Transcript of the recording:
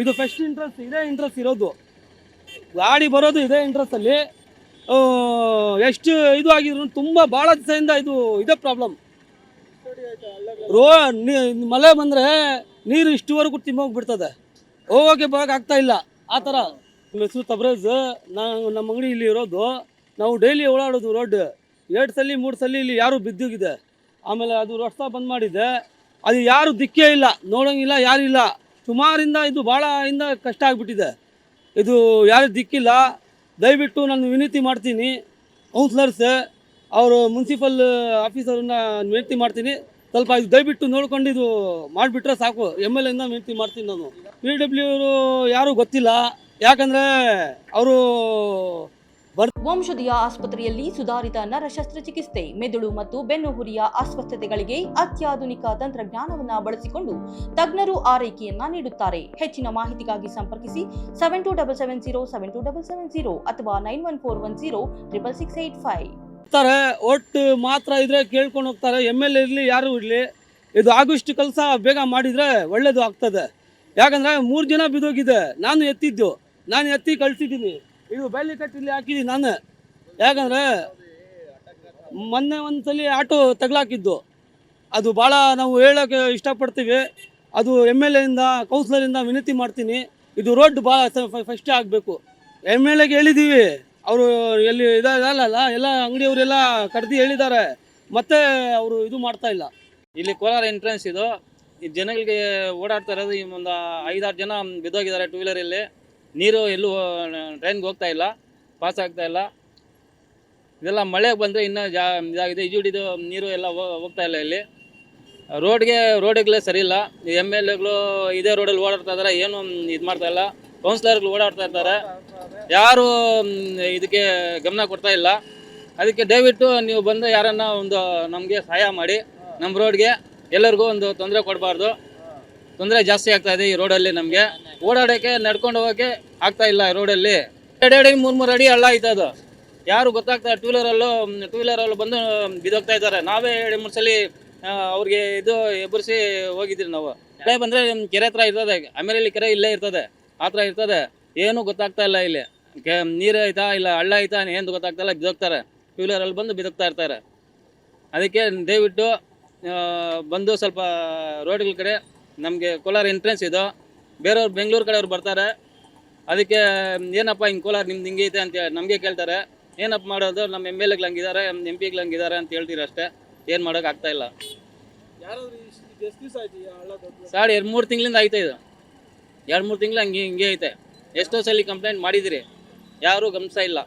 ಇದು first interest ಇದೇ interest ಇರೋದು. ಗಾಡಿ ಬರೋದು ಇದೇ ಇಂಟ್ರೆಸ್ಟಲ್ಲಿ ಎಷ್ಟು ಇದು ಆಗಿದ್ರು ತುಂಬ ಭಾಳ ದಿವಸದಿಂದ ಇದು, ಇದೇ ಪ್ರಾಬ್ಲಮ್ ರೋ ಮಳೆ ಬಂದರೆ ನೀರು ಇಷ್ಟುವರೆಗೂ ತಿಮ್ಮೋಗ್ಬಿಡ್ತದೆ ಹೋಗೋಕೆ ಬರೋಕೆ ಆಗ್ತಾ ಇಲ್ಲ. ಆ ಥರ. ನಮ್ಮ ತಬ್ರೇಜ್. ನಾವು ನಮ್ಮ ಅಂಗಡಿ ಇಲ್ಲಿ ಇರೋದು. ನಾವು ಡೈಲಿ ಓಡಾಡೋದು ರೋಡ್ ಎರಡು ಸಲ, ಮೂರು ಸಲ ಇಲ್ಲಿ ಯಾರು ಬಿದ್ದೋಗಿದೆ. ಆಮೇಲೆ ಅದು ರಸ್ತಾ ಬಂದ್ ಮಾಡಿದೆ. ಅದು ಯಾರು ದಿಕ್ಕೇ ಇಲ್ಲ. ನೋಡೋಂಗಿಲ್ಲ, ಯಾರು ಇಲ್ಲ. ಸುಮಾರಿಂದ ಇದು ಭಾಳ ಇಂದ ಕಷ್ಟ ಆಗಿಬಿಟ್ಟಿದೆ. ಇದು ಯಾರು ದಿಕ್ಕಿಲ್ಲ. ದಯವಿಟ್ಟು ನಾನು ವಿನಂತಿ ಮಾಡ್ತೀನಿ. ಕೌನ್ಸಿಲರ್ಸ್ ಅವರು ಮುನ್ಸಿಪಲ್ ಆಫೀಸರನ್ನ ವಿನಂತಿ ಮಾಡ್ತೀನಿ. ಸ್ವಲ್ಪ ಇದು ದಯವಿಟ್ಟು ನೋಡ್ಕೊಂಡು ಇದು ಮಾಡಿಬಿಟ್ರೆ ಸಾಕು. ಎಂ ಎಲ್ ಎಂದ ವಿನಂತಿ ಮಾಡ್ತೀನಿ ನಾನು. ಪಿ ಡಬ್ಲ್ಯೂ ಅವರು ಯಾರೂ ಗೊತ್ತಿಲ್ಲ. ಯಾಕಂದರೆ ಅವರು ವಂಶದಿಯ ಆಸ್ಪತ್ರೆಯಲ್ಲಿ ಸುಧಾರಿತ ನರ ಶಸ್ತ್ರಚಿಕಿತ್ಸೆ ಮೆದುಳು ಮತ್ತು ಬೆನ್ನುಹುರಿಯ ಅಸ್ವಸ್ಥತೆಗಳಿಗೆ ಅತ್ಯಾಧುನಿಕ ತಂತ್ರಜ್ಞಾನವನ್ನ ಬಳಸಿಕೊಂಡು ತಜ್ಞರು ಆರೈಕೆಯನ್ನ ನೀಡುತ್ತಾರೆ. ಹೆಚ್ಚಿನ ಮಾಹಿತಿಗಾಗಿ ಸಂಪರ್ಕಿಸಿ seven two double seven zero seven two double seven zero ಅಥವಾ nine one four one zero triple six eight five ಒಟ್ಟು ಮಾತ್ರ ಇದ್ರೆ ಕೇಳ್ಕೊಂಡು ಹೋಗ್ತಾರೆ. ಎಂ ಎಲ್ ಇರಲಿ, ಯಾರು ಇರಲಿ, ಇದು ಆಗೋಷ್ಟು ಕೆಲಸ ಬೇಗ ಮಾಡಿದ್ರೆ ಒಳ್ಳೇದು ಆಗ್ತದೆ. ಯಾಕಂದ್ರೆ ಮೂರು ಜನ ಬಿದೋಗಿದೆ ನಾನು ಎತ್ತಿದ್ದು. ನಾನು ಎತ್ತಿ ಕಳಿಸಿದ್ದೀನಿ. ಇದು ಬೇಲಿ ಕಟ್ಟಿಲಿ ಹಾಕಿದ್ದೀನಿ ನಾನು. ಯಾಕಂದರೆ ಮೊನ್ನೆ ಒಂದ್ಸಲಿ ಆಟೋ ತಗ್ಲಾಕಿದ್ದು. ಅದು ಭಾಳ ನಾವು ಹೇಳೋಕ್ಕೆ ಇಷ್ಟಪಡ್ತೀವಿ. ಅದು ಎಂ ಎಲ್ ಎಯಿಂದ, ಕೌನ್ಸಿಲರಿಂದ ವಿನಂತಿ ಮಾಡ್ತೀನಿ. ಇದು ರೋಡ್ ಭಾಳ ಫಸ್ಟ್ ಆಗಬೇಕು. ಎಂ ಎಲ್ ಎಗೆ ಹೇಳಿದ್ದೀವಿ ಅವರು ಎಲ್ಲಿ ಇದಲ್ಲ ಎಲ್ಲ ಅಂಗಡಿಯವರೆಲ್ಲ ಕರೆದಿ ಹೇಳಿದ್ದಾರೆ. ಮತ್ತೆ ಅವರು ಇದು ಮಾಡ್ತಾ ಇಲ್ಲ. ಇಲ್ಲಿ ಕೋಲಾರ ಎಂಟ್ರೆನ್ಸ್ ಇದು. ಈ ಜನಗಳಿಗೆ ಓಡಾಡ್ತಾ ಇರೋದು ಈ ಒಂದು ಐದಾರು ಜನ ಬಿದ್ದೋಗಿದ್ದಾರೆ ಟೂ ವೀಲರಲ್ಲಿ ನೀರು ಎಲ್ಲೂ ಟ್ರೈನ್ಗೆ ಹೋಗ್ತಾ ಇಲ್ಲ ಪಾಸ್ ಆಗ್ತಾ ಇಲ್ಲ. ಇದೆಲ್ಲ ಮಳೆ ಬಂದರೆ ಇನ್ನೂ ಜಾ, ಇದಾಗಿದೆ. ಇಜುಡಿದು ನೀರು ಎಲ್ಲ ಹೋಗ್ತಾ ಇಲ್ಲ ಇಲ್ಲಿ. ರೋಡ್ಗೆ, ರೋಡ್ಗಳೇ ಸರಿ ಇಲ್ಲ. ಎಂ ಎಲ್ ಎಗಳು ಇದೇ ರೋಡಲ್ಲಿ ಓಡಾಡ್ತಾ ಇದ್ದಾರೆ ಏನು ಇದು ಮಾಡ್ತಾ ಇಲ್ಲ. ಕೌನ್ಸಿಲರ್ಗಳು ಓಡಾಡ್ತಾ ಇರ್ತಾರೆ ಯಾರು ಇದಕ್ಕೆ ಗಮನ ಕೊಡ್ತಾ ಇಲ್ಲ. ಅದಕ್ಕೆ ದಯವಿಟ್ಟು ನೀವು ಬಂದು ಯಾರನ್ನ ಒಂದು ನಮಗೆ ಸಹಾಯ ಮಾಡಿ. ನಮ್ಮ ರೋಡ್ಗೆ ಎಲ್ಲರಿಗೂ ಒಂದು ತೊಂದರೆ ಕೊಡಬಾರ್ದು. ತೊಂದರೆ ಜಾಸ್ತಿ ಆಗ್ತಾ ಇದೆ ಈ ರೋಡಲ್ಲಿ ನಮಗೆ. ಓಡಾಡೋಕ್ಕೆ ನಡ್ಕೊಂಡು ಹೋಗೋಕ್ಕೆ ಆಗ್ತಾ ಇಲ್ಲ ರೋಡಲ್ಲಿ ಎರಡು ಅಡಿ ಮೂರು ಮೂರು ಅಡಿ ಹಳ್ಳ ಐತೆ ಅದು. ಯಾರು ಗೊತ್ತಾಗ್ತಾ ಟೂ ವೀಲರಲ್ಲೂ ಟೂ ವೀಲರಲ್ಲೂ ಬಂದು ಬಿದ್ದೋಗ್ತಾ ಇದ್ದಾರೆ. ನಾವೇ ಎರಡು, ಮೂರು ಸಲ ಅವ್ರಿಗೆ ಇದು ಎಬ್ಬರಿಸಿ ಹೋಗಿದ್ರಿ ನಾವು. ಬಂದ್ರೆ ಬಂದರೆ ಕೆರೆ ಹತ್ರ ಇರ್ತದೆ. ಆಮೇಲೆ ಕೆರೆ ಇಲ್ಲೇ ಇರ್ತದೆ. ಆ ಥರ ಇರ್ತದೆ. ಏನೂ ಗೊತ್ತಾಗ್ತಾ ಇಲ್ಲ ಇಲ್ಲಿ. ಕೆ, ನೀರು ಐತಾ ಇಲ್ಲ, ಹಳ್ಳ ಐತಾ ಏನು ಗೊತ್ತಾಗ್ತಾ ಇಲ್ಲ. ಬಿದ್ದೋಗ್ತಾರೆ. ಟೂ ವೀಲರಲ್ಲಿ ಬಂದು ಬಿದ್ದೋಗ್ತಾ ಇರ್ತಾರೆ. ಅದಕ್ಕೆ ದಯವಿಟ್ಟು ಬಂದು ಸ್ವಲ್ಪ ರೋಡ್ಗಳ ಕಡೆ ನಮಗೆ ಕೋಲಾರ ಎಂಟ್ರೆನ್ಸ್ ಇದು. ಬೇರೆಯವ್ರು ಬೆಂಗಳೂರು ಕಡೆಯವ್ರು ಬರ್ತಾರೆ. ಅದಕ್ಕೆ ಏನಪ್ಪ ಹಿಂಗೆ ಕೋಲಾರ ನಿಮ್ದು ಹಿಂಗೆ ಐತೆ ಅಂತ ನಮಗೆ ಕೇಳ್ತಾರೆ. ಏನಪ್ಪ ಮಾಡೋದು? ನಮ್ಮ ಎಂ ಎಲ್ ಎಗಳು ಹಂಗಿದ್ದಾರೆ ಎಂ ಪಿಗಳು ಹಂಗಿದ್ದಾರೆ ಅಂತ ಹೇಳ್ತೀರಿ ಅಷ್ಟೇ. ಏನು ಮಾಡೋಕೆ ಆಗ್ತಾ ಇಲ್ಲ. ಸರ್ ಎರಡು ಮೂರು ತಿಂಗಳಿಂದ ಐತೆ ಇದು. ಎರಡು ಮೂರು ತಿಂಗಳು ಹಂಗೆ ಹಿಂಗೆ ಐತೆ. ಎಷ್ಟೋ ಸಲ ಕಂಪ್ಲೇಂಟ್ ಮಾಡಿದಿರಿ. ಯಾರೂ ಗಮನಿಸ್ತಾ ಇಲ್ಲ.